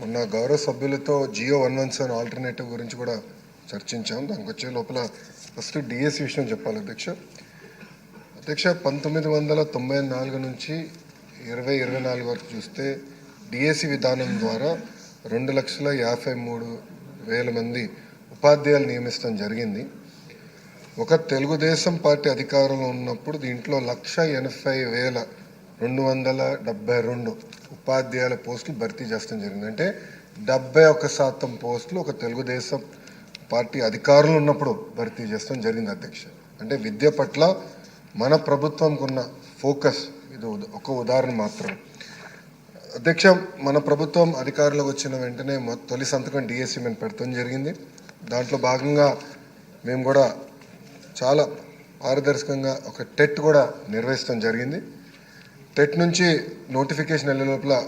మొన్న గౌరవ సభ్యులతో G O one one seven alternative గురించి కూడా చర్చించాం. దానికి వచ్చే లోపల ఫస్ట్ డిఎస్సి విషయం చెప్పాలి అధ్యక్ష. అధ్యక్ష పంతొమ్మిది వందల తొంభై నాలుగు నుంచి ఇరవై ఇరవై నాలుగు వరకు చూస్తే డిఎస్సి విధానం ద్వారా రెండు లక్షల యాభై మూడు వేల మంది ఉపాధ్యాయులు నియమిస్తాం జరిగింది. ఒక తెలుగుదేశం పార్టీ అధికారంలో ఉన్నప్పుడు దీంట్లో లక్ష ఎనభై వేల రెండు వందల డెబ్బై రెండు ఉపాధ్యాయుల పోస్టులు భర్తీ చేస్తాం జరిగింది. అంటే డెబ్బై ఒక శాతం పోస్టులు ఒక తెలుగుదేశం పార్టీ అధికారులు ఉన్నప్పుడు భర్తీ చేస్తాం జరిగింది అధ్యక్ష. అంటే విద్య పట్ల మన ప్రభుత్వంకు ఉన్న ఫోకస్ ఇది ఒక ఉదాహరణ మాత్రం అధ్యక్ష మన ప్రభుత్వం అధికారంలోకి వచ్చిన వెంటనే తొలి సంతకం డిఎస్సి మేము పెడతాం జరిగింది. దాంట్లో భాగంగా మేము కూడా చాలా పారదర్శకంగా ఒక టెట్ కూడా నిర్వహిస్తాం జరిగింది. టెట్ నుంచి నోటిఫికేషన్ వెళ్ళే లోపల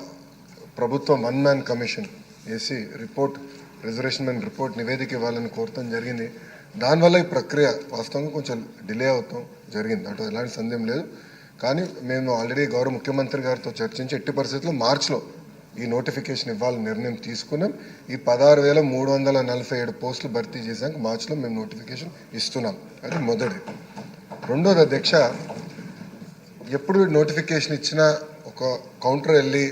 ప్రభుత్వం వన్ మ్యాన్ కమిషన్ వేసి రిపోర్ట్ రిజర్వేషన్ మ్యాన్ రిపోర్ట్ నివేదిక ఇవ్వాలని కోరటం జరిగింది. దానివల్ల ఈ ప్రక్రియ వాస్తవంగా కొంచెం డిలే అవుతాం జరిగింది. అటు ఎలాంటి సందేహం లేదు. కానీ మేము ఆల్రెడీ గౌరవ ముఖ్యమంత్రి గారితో చర్చించి ఎట్టి పరిస్థితుల్లో మార్చిలో ఈ నోటిఫికేషన్ ఇవ్వాలని నిర్ణయం తీసుకున్నాం. ఈ పదహారు వేల మూడు వందల నలభై ఏడు పోస్టులు భర్తీ చేశాక మార్చిలో మేము నోటిఫికేషన్ ఇస్తున్నాం. అది మొదటి రెండోది అధ్యక్ష ఎప్పుడు నోటిఫికేషన్ ఇచ్చినా ఒక కౌంటర్ వెళ్ళి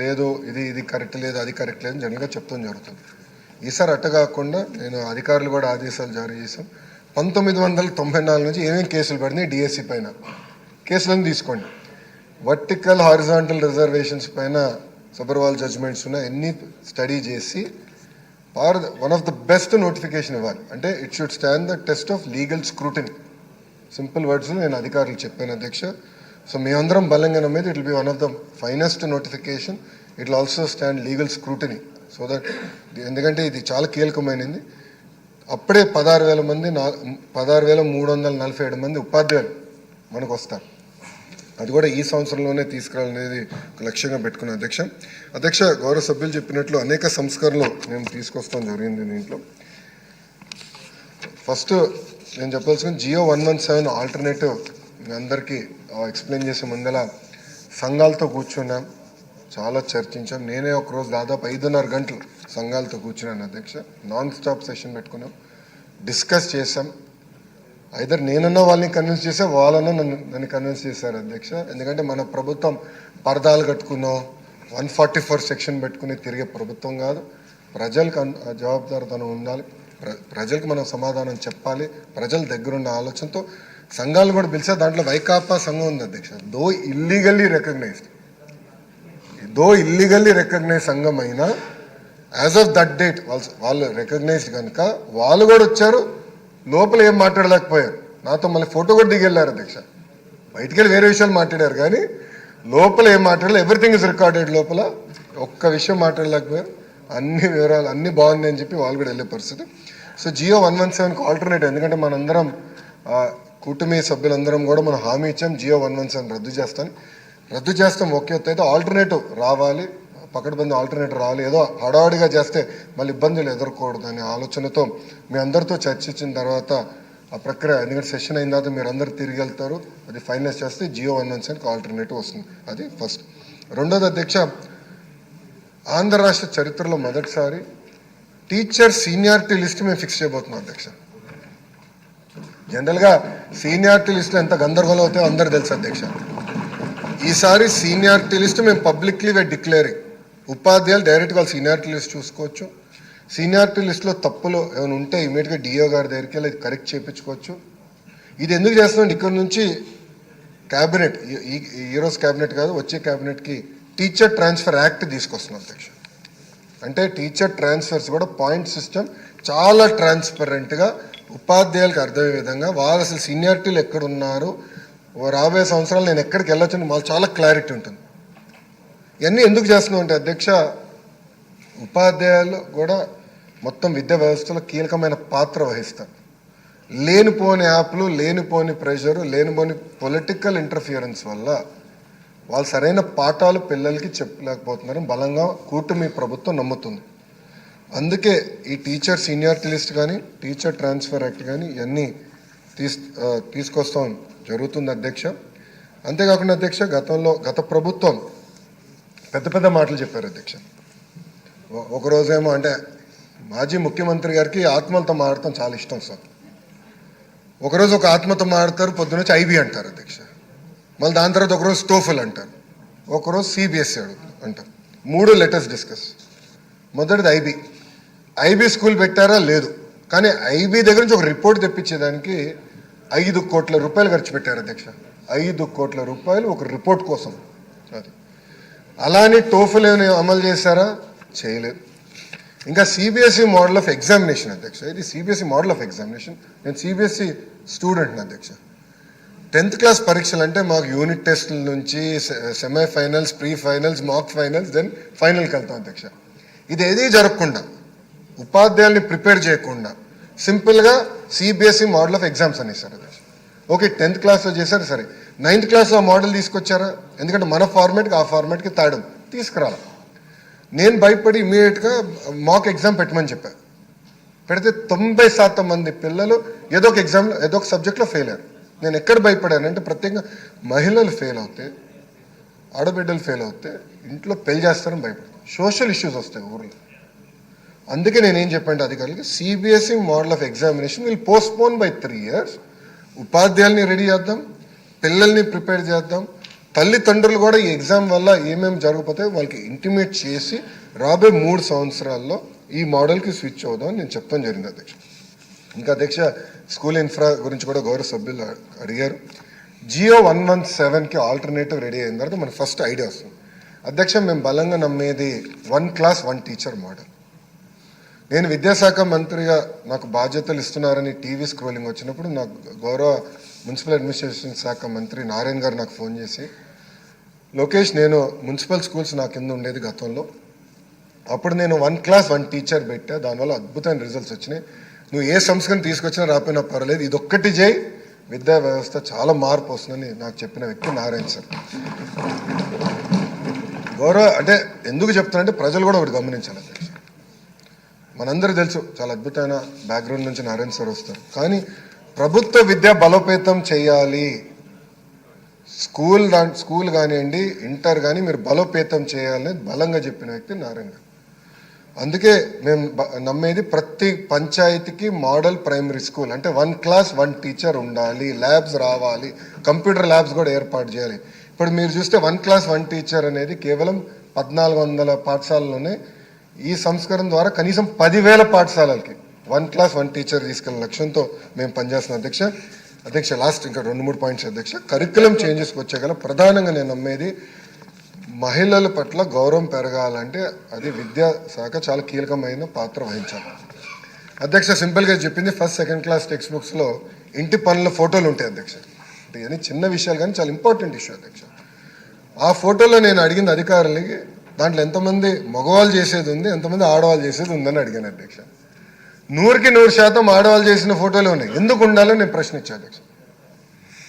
లేదు ఇది ఇది కరెక్ట్ లేదు అది కరెక్ట్ లేదు జనరల్గా చెప్తాం జరుగుతుంది. ఈసారి అట్ట కాకుండా నేను అధికారులు కూడా ఆదేశాలు జారీ చేశాం. పంతొమ్మిది వందల తొంభై నాలుగు నుంచి ఏమేమి కేసులు పడినాయి డిఎస్సి పైన? కేసులను తీసుకోండి. వర్టికల్ హారిజాంటల్ రిజర్వేషన్స్ పైన సబర్వాల్ జడ్జ్మెంట్స్ ఉన్నాయి ఎన్ని స్టడీ చేసి our one of the best notification ఇవ్వాలి. అంటే it should stand the test of legal scrutiny simple words నేను అధికారులు చెప్పాను అధ్యక్ష. సో మేమందరం బలంగా నమ్మేది it will be one of the finest notification it will also stand legal scrutiny so that ఎందుకంటే ఇది చాలా కీలకమైనది. అప్పుడే పదహారు వేల మంది నా పదహారు వేల మూడు వందల నలభై ఏడు మంది ఉపాధ్యాయులు మనకు వస్తారు. అది కూడా ఈ సంవత్సరంలోనే తీసుకురావాలనేది ఒక లక్ష్యంగా పెట్టుకున్న అధ్యక్ష. అధ్యక్ష గౌరవ సభ్యులు చెప్పినట్లు అనేక సంస్కరణలు మేము తీసుకొస్తాం జరిగింది దీంట్లో. ఫస్ట్ నేను చెప్పాల్సిన GO one one seven alternative అందరికీ ఎక్స్ప్లెయిన్ చేసే ముందల సంఘాలతో కూర్చున్నాం. చాలా చర్చించాం. నేనే ఒకరోజు దాదాపు ఐదున్నర గంటలు సంఘాలతో కూర్చున్నాను అధ్యక్ష. నాన్ స్టాప్ సెషన్ పెట్టుకున్నాం. డిస్కస్ చేసాం ఐదర్ నేనన్నా వాళ్ళని కన్విన్స్ చేసా వాళ్ళన్నా నన్ను నన్ను కన్విన్స్ చేశారు అధ్యక్ష. ఎందుకంటే మన ప్రభుత్వం పరదాలు కట్టుకున్నాం వన్ ఫార్టీ ఫోర్ సెక్షన్ పెట్టుకుని తిరిగే ప్రభుత్వం కాదు. ప్రజలకు జవాబుదారితనం ఉండాలి. ప్ర- ప్రజలకు మనం సమాధానం చెప్పాలి. ప్రజల దగ్గరున్న ఆలోచనతో సంఘాలు కూడా పిలిచా దాంట్లో వైకాపా సంఘం ఉంది అధ్యక్ష. Though illegally recognised though illegally recognise సంఘం అయినా యాజ్ ఆఫ్ దట్ డేట్ వాళ్ళు వాళ్ళు రికగ్నైజ్డ్ కనుక వాళ్ళు కూడా వచ్చారు. లోపల ఏం మాట్లాడలేకపోయారు. నాతో మళ్ళీ ఫోటో కూడా దిగెళ్ళారు అధ్యక్ష. బయటికి వెళ్ళి వేరే విషయాలు మాట్లాడారు కానీ లోపల ఏం మాట్లాడలేదు ఎవ్రీథింగ్ ఇస్ రికార్డెడ్ లోపల. ఒక్క విషయం మాట్లాడలేకపోయారు. అన్ని వివరాలు అన్ని బాగున్నాయి అని చెప్పి వాళ్ళు కూడా వెళ్ళే పరిస్థితి. సో జియో వన్ వన్ సెవెన్కి ఆల్టర్నేట్ ఎందుకంటే మనందరం కూటమి సభ్యులందరం కూడా మనం హామీ ఇచ్చాం. జియో వన్ వన్ సెవెన్ రద్దు చేస్తాను రద్దు చేస్తాం. ఓకే అయితే ఆల్టర్నేటివ్ రావాలి. పకడ్బందీ ఆల్టర్నేటివ్ రావాలి. ఏదో హడావుడిగా చేస్తే మళ్ళీ ఇబ్బందులు ఎదుర్కోకూడదు అనే ఆలోచనతో మీ అందరితో చర్చించిన తర్వాత ఆ ప్రక్రియ ఎందుకంటే సెషన్ అయిన తర్వాత మీరు అందరు తిరిగి వెళ్తారు. అది ఫైనలైజ్ చేస్తే జియో వన్ వన్ సెవెన్కి ఆల్టర్నేటివ్ వస్తుంది. అది ఫస్ట్. రెండోది అధ్యక్ష ఆంధ్ర రాష్ట్ర చరిత్రలో మొదటిసారి టీచర్ సీనియారిటీ లిస్ట్ మేము ఫిక్స్ చేయబోతున్నాం అధ్యక్ష. జనరల్గా సీనియారిటీ లిస్ట్ ఎంత గందరగోళం అవుతాయో అందరు తెలుసు అధ్యక్ష. ఈసారి సీనియారిటీ లిస్ట్ మేము పబ్లిక్లీ వే డిక్లేరింగ్ ఉపాధ్యాయులు డైరెక్ట్గా వాళ్ళు సీనియారిటీ లిస్ట్ చూసుకోవచ్చు. సీనియారిటీ లిస్ట్లో తప్పులు ఏమైనా ఉంటే ఇమీడియట్గా డిఓ గారి దగ్గరికి వెళ్ళి కరెక్ట్ చేయించుకోవచ్చు ఇది ఎందుకు చేస్తున్నాం? ఇక్కడ నుంచి క్యాబినెట్ ఈ క్యాబినెట్ కాదు వచ్చే క్యాబినెట్కి టీచర్ ట్రాన్స్ఫర్ యాక్ట్ తీసుకొస్తున్నాం అధ్యక్ష. అంటే టీచర్ ట్రాన్స్ఫర్స్ కూడా పాయింట్ సిస్టమ్ చాలా ట్రాన్స్పరెంట్గా ఉపాధ్యాయులకు అర్థమయ్యే విధంగా వాళ్ళు అసలు సీనియారిటీలు ఎక్కడున్నారు? రాబోయే సంవత్సరాలు నేను ఎక్కడికి వెళ్ళొచ్చు మాకు చాలా క్లారిటీ ఉంటుంది. ఇవన్నీ ఎందుకు చేస్తున్నాం అంటే అధ్యక్ష ఉపాధ్యాయులు కూడా మొత్తం విద్యా వ్యవస్థలో కీలకమైన పాత్ర వహిస్తారు. లేనిపోని యాప్లు లేనిపోని ప్రెషరు లేనిపోని పొలిటికల్ ఇంటర్ఫియరెన్స్ వల్ల వాళ్ళు సరైన పాఠాలు పిల్లలకి చెప్పలేకపోతున్నారని బలంగా కూటమి ప్రభుత్వం నమ్ముతుంది. అందుకే ఈ టీచర్ సీనియారిటీ లిస్ట్ కానీ టీచర్ ట్రాన్స్ఫర్ యాక్ట్ కానీ ఇవన్నీ తీస్ తీసుకొస్తాం. జరుగుతుంది అధ్యక్ష. అంతేకాకుండా అధ్యక్ష గతంలో గత ప్రభుత్వం పెద్ద పెద్ద మాటలు చెప్పారు అధ్యక్ష. ఒకరోజేమో అంటే మాజీ ముఖ్యమంత్రి గారికి ఆత్మలతో మాడటం చాలా ఇష్టం సార్. ఒకరోజు ఒక ఆత్మతో మాడతారు పొద్దునొచ్చి ఐబీ అంటారు అధ్యక్ష. మళ్ళీ దాని తర్వాత ఒకరోజు స్టోఫల్ అంటారు. ఒకరోజు సిబిఎస్ఈ అడుగు అంటారు. మూడు లెటర్స్ డిస్కస్. మొదటిది ఐబీ ఐబీ స్కూల్ పెట్టారా? లేదు. కానీ ఐబీ దగ్గర నుంచి ఒక రిపోర్ట్ తెప్పించేదానికి ఐదు కోట్ల రూపాయలు ఖర్చు పెట్టారు అధ్యక్ష. ఐదు కోట్ల రూపాయలు ఒక రిపోర్ట్ కోసం. అది. అలానే టోఫల్ ఏమైనా అమలు చేశారా? చేయలేదు. ఇంకా సిబిఎస్ఈ మోడల్ ఆఫ్ ఎగ్జామినేషన్ అధ్యక్ష. ఇది సిబిఎస్ఈ మోడల్ ఆఫ్ ఎగ్జామినేషన్. నేను సిబిఎస్ఈ స్టూడెంట్ని అధ్యక్ష. టెన్త్ క్లాస్ పరీక్షలు అంటే మాకు యూనిట్ టెస్ట్ల నుంచి semifinals pre finals mock finals then ఫైనల్కి వెళ్తాం అధ్యక్ష. ఇది ఏదీ జరగకుండా. ఉపాధ్యాయుల్ని ప్రిపేర్ చేయకుండా సింపుల్గా సిబిఎస్ఈ మోడల్ ఆఫ్ ఎగ్జామ్స్ అనేసారు అది. ఓకే టెన్త్ క్లాస్లో చేశారు సరే. నైన్త్ క్లాస్లో ఆ మోడల్ తీసుకొచ్చారా? ఎందుకంటే మన ఫార్మేట్కి ఆ ఫార్మేట్కి తాడం తీసుకురాలి. నేను భయపడి ఇమీడియట్గా మాక్ ఎగ్జామ్ పెట్టమని చెప్పాను పెడితే తొంభై శాతం మంది పిల్లలు ఏదో ఒక ఎగ్జామ్లో ఏదో ఒక సబ్జెక్ట్లో ఫెయిల్ అయ్యారు. నేను ఎక్కడ భయపడానంటే ప్రత్యేకంగా మహిళలు ఫెయిల్ అవుతే ఆడబిడ్డలు ఫెయిల్ అవుతే ఇంట్లో పెళ్ళి చేస్తారని భయపడతాను. సోషల్ ఇష్యూస్ వస్తాయి ఊర్లో. అందుకే నేనేం చెప్పండి అధికారులకి CBSE model of examination will postpone by three years ఉపాధ్యాయుల్ని ready చేద్దాం పిల్లల్ని ప్రిపేర్ చేద్దాం. తల్లిదండ్రులు కూడా ఈ ఎగ్జామ్ వల్ల ఏమేమి జరగకపోతే వాళ్ళకి ఇంటిమేట్ చేసి రాబోయే మూడు సంవత్సరాల్లో ఈ మోడల్కి స్విచ్ అవుదాం నేను చెప్తాం జరిగింది అధ్యక్ష. ఇంకా అధ్యక్ష స్కూల్ ఇన్ఫ్రా గురించి కూడా గౌరవ సభ్యులు అడిగారు. జియో వన్ వన్ సెవెన్కి ఆల్టర్నేటివ్ రెడీ అయిన తర్వాత మన ఫస్ట్ ఐడియా వస్తుంది. అధ్యక్ష మేము బలంగా నమ్మేది one class one teacher model నేను విద్యాశాఖ మంత్రిగా నాకు బాధ్యతలు ఇస్తున్నారని టీవీ స్క్రోలింగ్ వచ్చినప్పుడు నాకు గౌరవ మున్సిపల్ అడ్మినిస్ట్రేషన్ శాఖ మంత్రి నారాయణ గారు నాకు ఫోన్ చేసి లోకేష్ నేను మున్సిపల్ స్కూల్స్ నా కింద ఉండేది గతంలో. అప్పుడు నేను వన్ క్లాస్ వన్ టీచర్ పెట్టా. దానివల్ల అద్భుతమైన రిజల్ట్స్ వచ్చినాయి. నువ్వు ఏ సంస్కరణ తీసుకొచ్చినా రాపోయినా పర్వాలేదు. ఇది ఒక్కటి చేయి. విద్యా వ్యవస్థ చాలా మార్పు వస్తుందని నాకు చెప్పిన వ్యక్తి నారాయణ సార్. గౌరవ అంటే ఎందుకు చెప్తానంటే ప్రజలు కూడా ఒకటి గమనించాలి. మనందరూ తెలుసు చాలా అద్భుతమైన బ్యాక్గ్రౌండ్ నుంచి నారాయణ సార్ వస్తారు. కానీ ప్రభుత్వ విద్య బలోపేతం చేయాలి. స్కూల్ దా స్కూల్ కానివ్వండి ఇంటర్ కానీ మీరు బలోపేతం చేయాలని బలంగా చెప్పిన వ్యక్తి నారాయణ గారు. అందుకే మేము నమ్మేది ప్రతి పంచాయతీకి మోడల్ ప్రైమరీ స్కూల్ అంటే వన్ క్లాస్ వన్ టీచర్ ఉండాలి ల్యాబ్స్ రావాలి కంప్యూటర్ ల్యాబ్స్ కూడా ఏర్పాటు చేయాలి. ఇప్పుడు మీరు చూస్తే వన్ క్లాస్ వన్ టీచర్ అనేది కేవలం పద్నాలుగు వందల పాఠశాలలోనే ఈ సంస్కరణ ద్వారా కనీసం పదివేల పాఠశాలలకి వన్ క్లాస్ వన్ టీచర్ తీసుకెళ్ళిన లక్ష్యంతో మేము పనిచేస్తున్న అధ్యక్ష అధ్యక్ష లాస్ట్ ఇంకా రెండు మూడు పాయింట్స్ అధ్యక్ష కరికులం చేంజెస్కి వచ్చేగల ప్రధానంగా నేను నమ్మేది మహిళల పట్ల గౌరవం పెరగాలంటే అది విద్యా శాఖ చాలా కీలకమైన పాత్ర వహించాలి. అధ్యక్ష సింపుల్గా చెప్పింది ఫస్ట్ సెకండ్ క్లాస్ టెక్స్ట్ బుక్స్లో ఇంటి పనుల ఫోటోలు ఉంటాయి అధ్యక్ష. అంటే ఇవన్నీ చిన్న విషయాలు కానీ చాలా ఇంపార్టెంట్ ఇష్యూ అధ్యక్ష. ఆ ఫోటోలో నేను అడిగింది అధికారులకి దాంట్లో ఎంతమంది మగవాళ్ళు చేసేది ఉంది ఎంతమంది ఆడవాళ్ళు చేసేది ఉందని అడిగాను అధ్యక్ష. నూరుకి నూరు శాతం ఆడవాళ్ళు చేసిన ఫోటోలు ఉన్నాయి. ఎందుకు ఉండాలో నేను ప్రశ్నించాను అధ్యక్ష.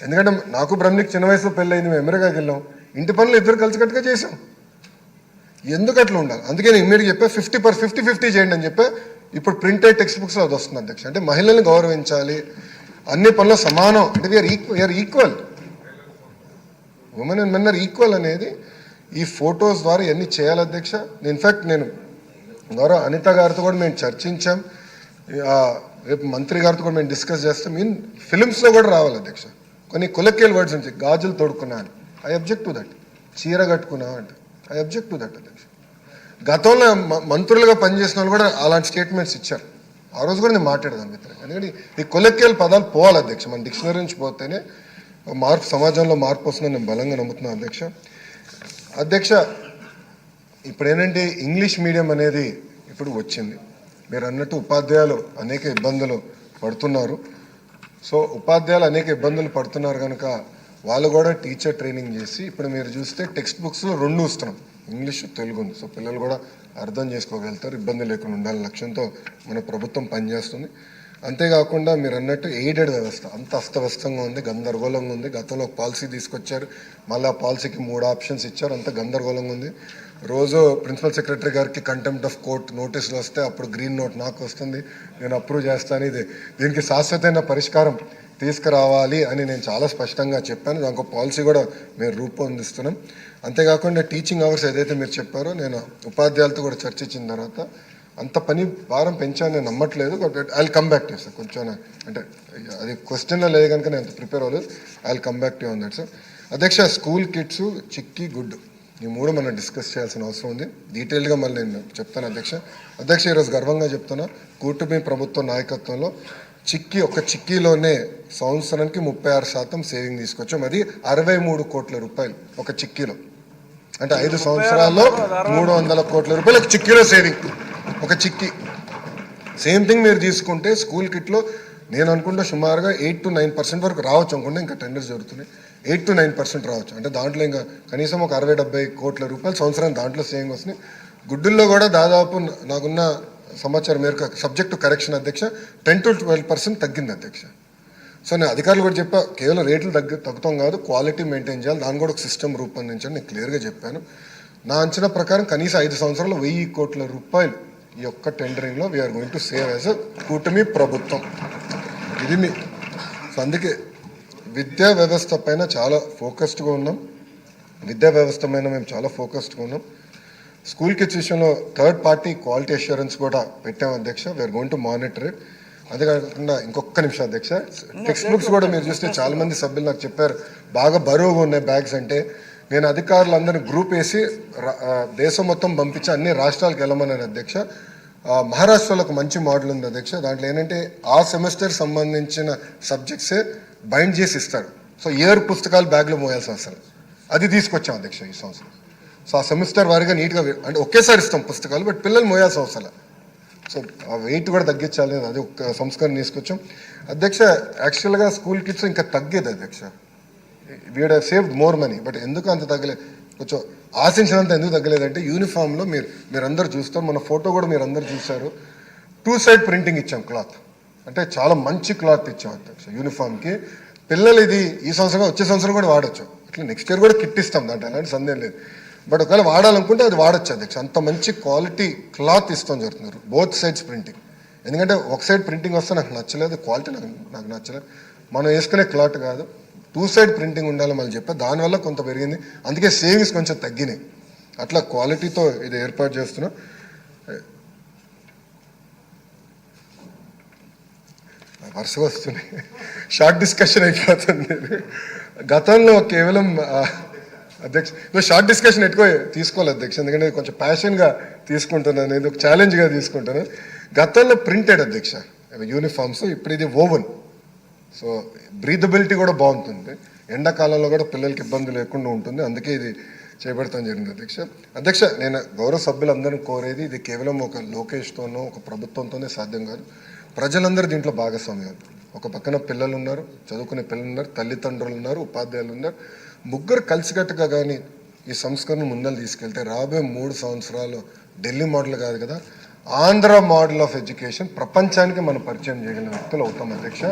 ఎందుకంటే నాకు బ్రహ్మికి చిన్న వయసులో పెళ్ళయింది మేము ఎమరగాకి వెళ్ళాం. ఇంటి పనులు ఇద్దరు కలిసికట్టుగా చేసాం ఎందుకు అట్లా ఉండాలి? అందుకే నేను ఇమ్మీడియట్ చెప్పా ఫిఫ్టీ పర్ ఫిఫ్టీ ఫిఫ్టీ చేయండి అని చెప్పే. ఇప్పుడు ప్రింటెడ్ టెక్స్ట్ బుక్స్ అది వస్తుంది అధ్యక్ష. అంటే మహిళల్ని గౌరవించాలి అన్ని పనులు సమానం. అంటే we are equal we are equal women and men are equal అనేది ఈ ఫొటోస్ ద్వారా ఎన్ని చేయాలి అధ్యక్ష? ఇన్ఫ్యాక్ట్ నేను ద్వారా అనిత గారితో కూడా మేము చర్చించాం. రేపు మంత్రి గారితో కూడా మేము డిస్కస్ చేస్తాం. ఇన్ ఫిలిమ్స్లో కూడా రావాలి అధ్యక్ష. కొన్ని కులకేల్ వర్డ్స్ నుంచి గాజులు తోడుకున్నా అని. ఐ అబ్జెక్ట్ టు దట్ చీర కట్టుకున్నా అంటే. ఐ అబ్జెక్ట్ టు దట్ అధ్యక్ష. గతంలో మ- మంత్రులుగా పనిచేసిన వాళ్ళు కూడా అలాంటి స్టేట్మెంట్స్ ఇచ్చారు. ఆ రోజు కూడా నేను మాట్లాడదాం మిత్రులు ఎందుకంటే ఈ కొలెక్కేల్ పదాలు పోవాలి అధ్యక్ష. మన డిక్షనరీ నుంచి పోతేనే మార్పు సమాజంలో మార్పు వస్తుందని నేను బలంగా నమ్ముతున్నాను అధ్యక్ష. అధ్యక్ష ఇప్పుడు ఏంటంటే ఇంగ్లీష్ మీడియం అనేది ఇప్పుడు వచ్చింది. మీరు అన్నట్టు ఉపాధ్యాయులు అనేక ఇబ్బందులు పడుతున్నారు. సో ఉపాధ్యాయులు అనేక ఇబ్బందులు పడుతున్నారు కనుక వాళ్ళు కూడా టీచర్ ట్రైనింగ్ చేసి ఇప్పుడు మీరు చూస్తే టెక్స్ట్ బుక్స్లో రెండు ఇస్తున్నాం ఇంగ్లీష్ తెలుగు సో పిల్లలు కూడా అర్థం చేసుకోగలుగుతారు. ఇబ్బంది లేకుండా ఉండాలని లక్ష్యంతో మన ప్రభుత్వం పనిచేస్తుంది. అంతేకాకుండా మీరు అన్నట్టు ఎయిడెడ్ వ్యవస్థ. అంత అస్తవ్యస్తంగా ఉంది గందరగోళంగా ఉంది. గతంలో ఒక పాలసీ తీసుకొచ్చారు. మళ్ళీ ఆ పాలసీకి మూడు ఆప్షన్స్ ఇచ్చారు. అంత గందరగోళంగా ఉంది. రోజు ప్రిన్సిపల్ సెక్రటరీ గారికి కంటెంప్ట్ ఆఫ్ కోర్ట్ నోటీసులు వస్తే అప్పుడు గ్రీన్ నోట్ నాకు వస్తుంది. నేను అప్రూవ్ చేస్తాను ఇది. దీనికి శాశ్వతమైన పరిష్కారం తీసుకురావాలి అని నేను చాలా స్పష్టంగా చెప్పాను. దానికి పాలసీ కూడా మేము రూపొందిస్తున్నాం. అంతేకాకుండా టీచింగ్ అవర్స్ ఏదైతే మీరు చెప్పారో నేను ఉపాధ్యాయులతో కూడా చర్చించిన తర్వాత అంత పని భారం పెంచాను నేను నమ్మట్లేదు but I come back to sir కొంచెం అంటే అది క్వశ్చన్లో లేదు కనుక నేను ప్రిపేర్ అవ్వలేదు. I come back to on that sir అధ్యక్ష స్కూల్ కిడ్స్ చిక్కి గుడ్. ఈ మూడు మనం డిస్కస్ చేయాల్సిన అవసరం ఉంది. డీటెయిల్గా మళ్ళీ నేను చెప్తాను అధ్యక్ష. అధ్యక్ష ఈరోజు గర్వంగా చెప్తున్నా కూటమి ప్రభుత్వ నాయకత్వంలో చిక్కీ ఒక చిక్కీలోనే సంవత్సరానికి ముప్పై ఆరు శాతం సేవింగ్ తీసుకొచ్చాం. అది అరవై మూడు కోట్ల రూపాయలు ఒక చిక్కీలో. అంటే ఐదు సంవత్సరాల్లో మూడు వందల కోట్ల రూపాయలు ఒక చిక్కీలో సేవింగ్ ఒక చిక్కి. సేమ్ థింగ్ మీరు తీసుకుంటే స్కూల్ కిట్లో నేను అనుకుంటే సుమారుగా ఎయిట్ టు నైన్ పర్సెంట్ వరకు రావచ్చు అనుకుంటే ఇంకా టెండర్స్ జరుగుతున్నాయి. ఎయిట్ టు నైన్ పర్సెంట్ రావచ్చు. అంటే దాంట్లో ఇంకా కనీసం ఒక అరవై డెబ్బై కోట్ల రూపాయలు సంవత్సరం దాంట్లో సేవింగ్ వస్తున్నాయి. గుడ్డుల్లో కూడా దాదాపు నాకున్న సమాచారం మేరకు సబ్జెక్టు కరెక్షన్ అధ్యక్ష టెన్ టు ట్వెల్వ్ పర్సెంట్ తగ్గింది అధ్యక్ష. సో నేను అధికారులు కూడా చెప్పా కేవలం రేట్లు తగ్గి తగ్గుతాం కాదు క్వాలిటీ మెయింటైన్ చేయాలి దాని కూడా ఒక సిస్టమ్ రూపొందించాలని నేను క్లియర్గా చెప్పాను. నా అంచనా ప్రకారం కనీసం ఐదు సంవత్సరాలు వెయ్యి కోట్ల రూపాయలు ఈ యొక్క టెండరింగ్లో we are going to save as కూటమి ప్రభుత్వం. ఇది మీ సో అందుకే విద్యా వ్యవస్థ పైన చాలా ఫోకస్డ్గా ఉన్నాం. విద్యా వ్యవస్థ పైన మేము చాలా ఫోకస్డ్గా ఉన్నాం. స్కూల్ కిడ్స్ విషయంలో థర్డ్ పార్టీ క్వాలిటీ అష్యూరెన్స్ కూడా పెట్టాం అధ్యక్ష. We are going to monitor it అదే కాకుండా ఇంకొక నిమిషం అధ్యక్ష. టెక్స్ట్ బుక్స్ కూడా మీరు చూస్తే చాలా మంది సభ్యులు నాకు చెప్పారు. బాగా బరువుగా ఉన్నాయి బ్యాగ్స్ అంటే. నేను అధికారులందరినీ గ్రూప్ వేసి రా- దేశం మొత్తం పంపించి అన్ని రాష్ట్రాలకు వెళ్ళమన్నాను అధ్యక్ష. మహారాష్ట్రలో ఒక మంచి మోడల్ ఉంది అధ్యక్ష. దాంట్లో ఏంటంటే ఆ సెమిస్టర్ సంబంధించిన సబ్జెక్ట్సే బైండ్ చేసి ఇస్తారు. సో ఇయర్ పుస్తకాలు బ్యాగ్లో మోయాల్సిన అవసరం. అది తీసుకొచ్చాం అధ్యక్ష ఈ సంవత్సరం. సో ఆ సెమిస్టర్ వారిగా నీట్గా అంటే ఒకేసారి ఇస్తాం పుస్తకాలు బట్ పిల్లలు మోయాల్సిన అవసరం. సో ఆ వెయిట్ కూడా తగ్గించాలి అది ఒక సంస్కరణ తీసుకొచ్చాం. అధ్యక్ష యాక్చువల్గా స్కూల్ కిడ్స్ ఇంకా తగ్గేది అధ్యక్ష. We'd saved more money but ఎందుకు అంత తగ్గలేదు కొంచెం ఆశించినంత ఎందుకు తగ్గలేదంటే యూనిఫామ్లో మీరు మీరందరూ చూస్తాం మన ఫోటో కూడా మీరు అందరు చూశారు. టూ సైడ్ ప్రింటింగ్ ఇచ్చాం క్లాత్ అంటే చాలా మంచి క్లాత్ ఇచ్చాం అధ్యక్ష యూనిఫామ్కి పిల్లలు ఇది ఈ సంవత్సరం వచ్చే సంవత్సరం కూడా వాడచ్చు. అట్లా నెక్స్ట్ ఇయర్ కూడా కిట్ ఇస్తాం దాంట్లో అలాంటి సందేహం లేదు. బట్ ఒకవేళ వాడాలనుకుంటే అది వాడచ్చు అధ్యక్ష అంత మంచి క్వాలిటీ క్లాత్ ఇస్తాం జరుగుతున్నారు బోత్ సైడ్స్ ప్రింటింగ్ ఎందుకంటే ఒక సైడ్ ప్రింటింగ్ వస్తే నాకు నచ్చలేదు క్వాలిటీ నాకు నాకు నచ్చలేదు. మనం వేసుకునే క్లాత్ కాదు. టూ సైడ్ ప్రింటింగ్ ఉండాలి మళ్ళీ చెప్పా. దానివల్ల కొంత పెరిగింది. అందుకే సేవింగ్స్ కొంచెం తగ్గినాయి. అట్లా క్వాలిటీతో ఇది ఏర్పాటు చేస్తున్నాం. వరుస వస్తున్నాయి. షార్ట్ డిస్కషన్ అయిపోతుంది. గతంలో కేవలం అధ్యక్ష షార్ట్ డిస్కషన్ ఎక్కువ తీసుకోవాలి అధ్యక్ష. ఎందుకంటే కొంచెం ప్యాషన్గా తీసుకుంటున్నాను నేను ఒక ఛాలెంజ్గా తీసుకుంటాను గతంలో ప్రింటెడ్ అధ్యక్ష. యూనిఫామ్స్ ఇప్పుడు ఇది ఓవెన్. సో బ్రీదబిలిటీ కూడా బాగుంటుంది. ఎండాకాలంలో కూడా పిల్లలకి ఇబ్బంది లేకుండా ఉంటుంది. అందుకే ఇది చేపడతాం జరిగింది. అధ్యక్ష అధ్యక్ష నేను గౌరవ సభ్యులందరినీ కోరేది ఇది కేవలం ఒక లోకేష్తోనో ఒక ప్రభుత్వంతోనే సాధ్యం కాదు. ప్రజలందరూ దీంట్లో భాగస్వామ్యం. ఒక పక్కన పిల్లలు ఉన్నారు చదువుకునే పిల్లలు ఉన్నారు తల్లిదండ్రులు ఉన్నారు ఉపాధ్యాయులు ఉన్నారు. ముగ్గురు కలిసికట్టుగా కానీ ఈ సంస్కరణ ముందలు తీసుకెళ్తే రాబోయే మూడు సంవత్సరాలు ఢిల్లీ మోడల్ కాదు కదా. ఆంధ్ర మోడల్ ఆఫ్ ఎడ్యుకేషన్ ప్రపంచానికి మనం పరిచయం చేయగలిగిన వ్యక్తులు అవుతాం అధ్యక్ష.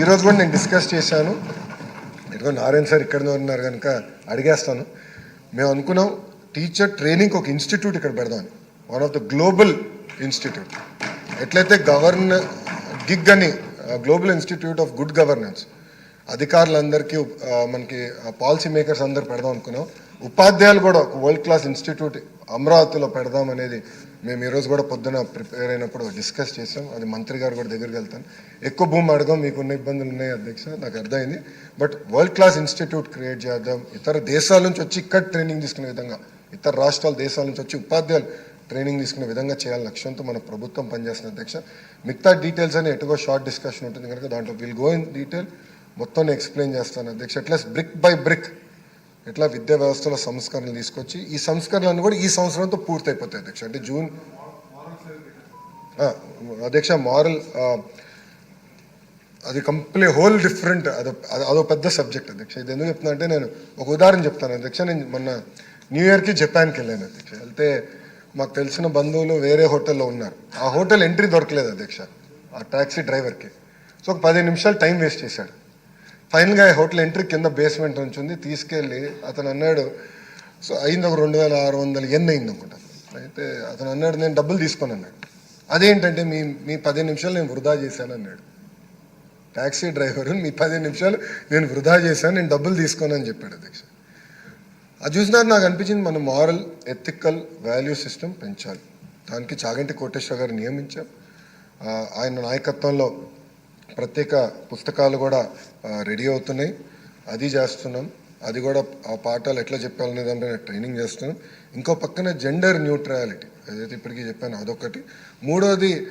ఈరోజు కూడా నేను డిస్కస్ చేశాను. ఇదిగో నారాయణ సార్ ఇక్కడ ఉన్నారు కనుక అడిగేస్తాను. మేము అనుకున్నాం టీచర్ ట్రైనింగ్ ఒక ఇన్స్టిట్యూట్ ఇక్కడ పెడదామని one of the global institute ఎట్లయితే గవర్న గిగ్ అని global institute of good governance అధికారులందరికీ మనకి పాలసీ మేకర్స్ అందరు పెడదాం అనుకున్నాం. ఉపాధ్యాయులు కూడా ఒక వరల్డ్ క్లాస్ ఇన్స్టిట్యూట్ అమరావతిలో పెడదాం అనేది మేము ఈరోజు కూడా పొద్దున ప్రిపేర్ అయినప్పుడు డిస్కస్ చేసాం అది మంత్రి గారు కూడా దగ్గరికి వెళ్తాను. ఎక్కువ భూమి అడగం మీకున్న ఇబ్బందులు ఉన్నాయి అధ్యక్ష నాకు అర్థమైంది. But world class institute create చేద్దాం. ఇతర దేశాల నుంచి వచ్చి ఇక్కడ ట్రైనింగ్ తీసుకునే విధంగా ఇతర రాష్ట్రాల దేశాల నుంచి వచ్చి ఉపాధ్యాయులు ట్రైనింగ్ తీసుకునే విధంగా చేయాలని లక్ష్యంతో మన ప్రభుత్వం పనిచేస్తున్న అధ్యక్ష. మిగతా డీటెయిల్స్ అని ఎటుగో షార్ట్ డిస్కషన్ ఉంటుంది కనుక దాంట్లో విల్ గో ఇన్ డీటెయిల్. మొత్తం ఎక్స్ప్లెయిన్ చేస్తాను అధ్యక్ష. ఎట్లా బ్రిక్ బై బ్రిక్ ఎట్లా విద్యా వ్యవస్థలో సంస్కరణలు తీసుకొచ్చి ఈ సంస్కరణలు కూడా ఈ సంవత్సరంతో పూర్తయిపోతాయి అధ్యక్ష. అంటే జూన్ అధ్యక్ష మారల్ అది కంప్లీట్ హోల్ డిఫరెంట్ అది- అదో పెద్ద సబ్జెక్ట్ అధ్యక్ష. ఇది ఎందుకు చెప్తున్నా అంటే నేను ఒక ఉదాహరణ చెప్తాను అధ్యక్ష. నేను మొన్న న్యూ ఇయర్కి జపాన్కి వెళ్ళాను అధ్యక్ష. వెళ్తే మాకు తెలిసిన బంధువులు వేరే హోటల్లో ఉన్నారు. ఆ హోటల్ ఎంట్రీ దొరకలేదు అధ్యక్ష ఆ ట్యాక్సీ డ్రైవర్కి. సో ఒక పదిహేను నిమిషాలు టైం వేస్ట్ చేశాడు. ఫైనల్గా ఆ హోటల్ ఎంట్రీ కింద బేస్మెంట్ నుంచి ఉంది. తీసుకెళ్ళి అతను అన్నాడు సో అయింది ఒక రెండు వేల ఆరు వందల ఎన్ అయింది అనుకుంటా? అయితే అతను అన్నాడు నేను డబ్బులు తీసుకొని అన్నాడు. అదేంటంటే మీ మీ పదిహేను నిమిషాలు నేను వృధా చేశాను అన్నాడు. ట్యాక్సీ డ్రైవర్ మీ పదిహేను నిమిషాలు నేను వృధా చేశాను నేను డబ్బులు తీసుకోను అని చెప్పాడు అధ్యక్ష. అది చూసినారు నాకు అనిపించింది మన మారల్ ఎథికల్ వాల్యూ సిస్టమ్ పెంచాలి. దానికి చాగంటి కోటేశ్వర గారు నియమించాం ఆయన నాయకత్వంలో ప్రత్యేక పుస్తకాలు కూడా రెడీ అవుతున్నాయి. అది చేస్తున్నాం. అది కూడా ఆ పాఠాలు ఎట్లా చెప్పాలనే దానిపైన ట్రైనింగ్ చేస్తున్నాం. ఇంకో పక్కన జెండర్ న్యూట్రాలిటీ ఏదైతే ఇప్పటికీ చెప్పాను అదొకటి. మూడోది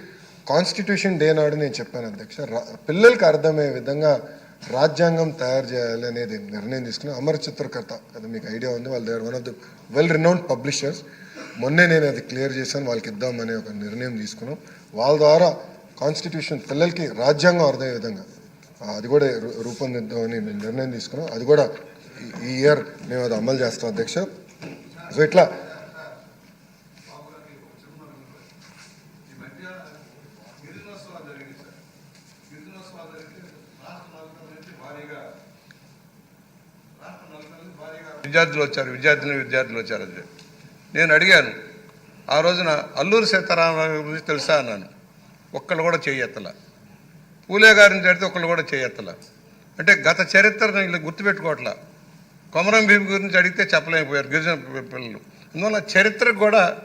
కాన్స్టిట్యూషన్ డే నాడు నేను చెప్పాను అధ్యక్ష రా- పిల్లలకి అర్థమయ్యే విధంగా రాజ్యాంగం తయారు చేయాలి అనేది నిర్ణయం తీసుకుని అమర చిత్రకర్త. అది మీకు ఐడియా ఉంది వాళ్ళ దగ్గర one of the well renowned publishers మొన్నే నేను అది క్లియర్ చేశాను వాళ్ళకి ఇద్దామనే ఒక నిర్ణయం తీసుకున్నాం. వాళ్ళ ద్వారా కాన్స్టిట్యూషన్ పిల్లలకి రాజ్యాంగం అర్థమయ్యే విధంగా. అది కూడా రూ- రూపొందిద్దామని నిర్ణయం తీసుకున్నాం అది కూడా ఈ- ఇయర్ మేము అది అమలు చేస్తాం అధ్యక్ష. సో ఇట్లా విద్యార్థులు వచ్చారు విద్యార్థిని విద్యార్థులు వచ్చారు అది నేను అడిగాను ఆ రోజున అల్లూరు సీతారామరాజు గురించి తెలుసా అన్నాను. ఒక్కళ్ళు కూడా చేయెత్తల పూలే గారిని జరిగితే ఒకళ్ళు కూడా చేయత్తల. అంటే గత చరిత్రను వీళ్ళు గుర్తుపెట్టుకోవట్లా. కొమరం భీమి గురించి అడిగితే చెప్పలేకపోయారు గిరిజన పిల్లలు. అందువల్ల చరిత్రకు కూడా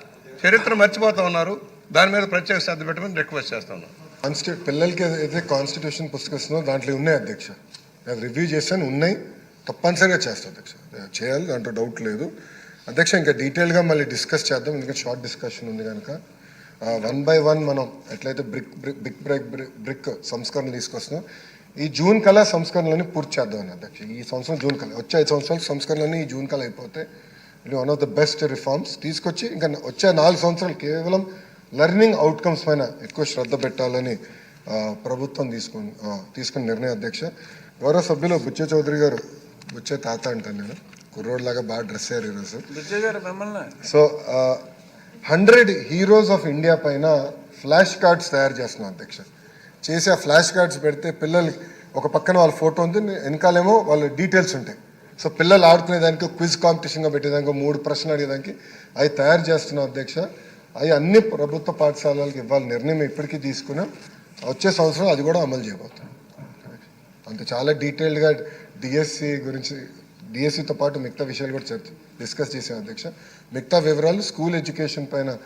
చరిత్ర మర్చిపోతూ ఉన్నారు. దాని మీద ప్రత్యేక శ్రద్ధ పెట్టమని రిక్వెస్ట్ చేస్తా ఉన్నాను. కాన్స్టి పిల్లలకి ఏదైతే కాన్స్టిట్యూషన్ పుస్తకస్తుందో దాంట్లో ఉన్నాయి అధ్యక్ష. నేను రివ్యూ చేశాను ఉన్నాయి. తప్పనిసరిగా చేస్తాను అధ్యక్ష. చేయాలి దాంట్లో డౌట్ లేదు. అధ్యక్ష ఇంకా డీటెయిల్గా మళ్ళీ డిస్కస్ చేద్దాం ఎందుకంటే షార్ట్ డిస్కషన్ ఉంది కనుక. వన్ బై వన్ మనం ఎట్లయితే brick brick big break brick సంస్కరణ తీసుకొస్తున్నాం ఈ జూన్ కల్లా సంస్కరణలన్నీ పూర్తి చేద్దాం అని అధ్యక్ష. ఈ సంవత్సరం జూన్ కల్లా వచ్చే ఐదు సంవత్సరాలు సంస్కరణలన్నీ ఈ జూన్ కల్లా అయిపోతే ఇది one of the best reforms తీసుకొచ్చి ఇంకా వచ్చే నాలుగు సంవత్సరాలు కేవలం లెర్నింగ్ అవుట్కమ్స్ పైన ఎక్కువ శ్రద్ధ పెట్టాలని ప్రభుత్వం తీసుకుని తీసుకున్న నిర్ణయం అధ్యక్ష. గౌరవ సభ్యులు బుచ్చే చౌదరి గారు బుచ్చే తాత అంటాను నేను. కుర్రోడ్లాగా బాగా డ్రెస్ అయ్యారు ఈరోజు. So hundred heroes of India పైన ఫ్లాష్ కార్డ్స్ తయారు చేస్తున్నాం అధ్యక్ష. చేసి ఆ ఫ్లాష్ కార్డ్స్ పెడితే పిల్లలకి ఒక పక్కన వాళ్ళ ఫోటో ఉంది వెనకాలేమో వాళ్ళ డీటెయిల్స్ ఉంటాయి. సో పిల్లలు ఆడుకునేదానికి క్విజ్ కాంపిటీషన్గా పెట్టేదానికి మూడు ప్రశ్నలు అడిగేదానికి అవి తయారు చేస్తున్నాం అధ్యక్ష. అవి అన్ని ప్రభుత్వ పాఠశాలలకు ఇవ్వాలి నిర్ణయం ఇప్పటికీ తీసుకున్నాం. వచ్చే సంవత్సరం అది కూడా అమలు చేయబోతున్నాం. అంత చాలా డీటెయిల్డ్గా డిఎస్సి గురించి డిఎస్సితో పాటు మిగతా విషయాలు కూడా చర్చ డిస్కస్ చేసాం అధ్యక్ష. మిగతా వివరాలు స్కూల్ ఎడ్యుకేషన్ పైన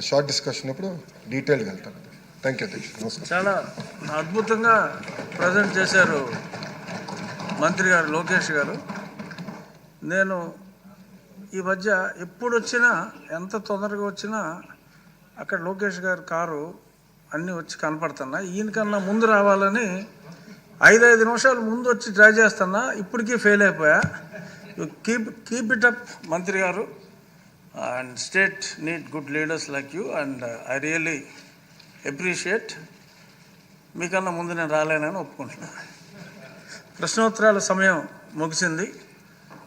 షార్ట్ డిస్కషన్ అప్పుడు డీటెయిల్గా వెళ్తాను. థ్యాంక్ యూ నమస్కారం. చాలా అద్భుతంగా ప్రజెంట్ చేశారు మంత్రి గారు లోకేష్ గారు. నేను ఈ మధ్య ఎప్పుడు వచ్చినా ఎంత తొందరగా వచ్చినా అక్కడ లోకేష్ గారు కారు అన్నీ వచ్చి కనపడుతున్నా. ఈయనకన్నా ముందు రావాలని ఐదు ఐదు నిమిషాలు ముందు వచ్చి ట్రై చేస్తున్నా. ఇప్పటికీ ఫెయిల్ అయిపోయా. కీప్ కీప్ ఇట్ అప్ మంత్రి గారు. And state need good leaders like you and I really appreciate మీకన్నా ముందు నేను రాలేనని ఒప్పుకుంటున్నాను ప్రశ్నోత్తరాల సమయం ముగిసింది.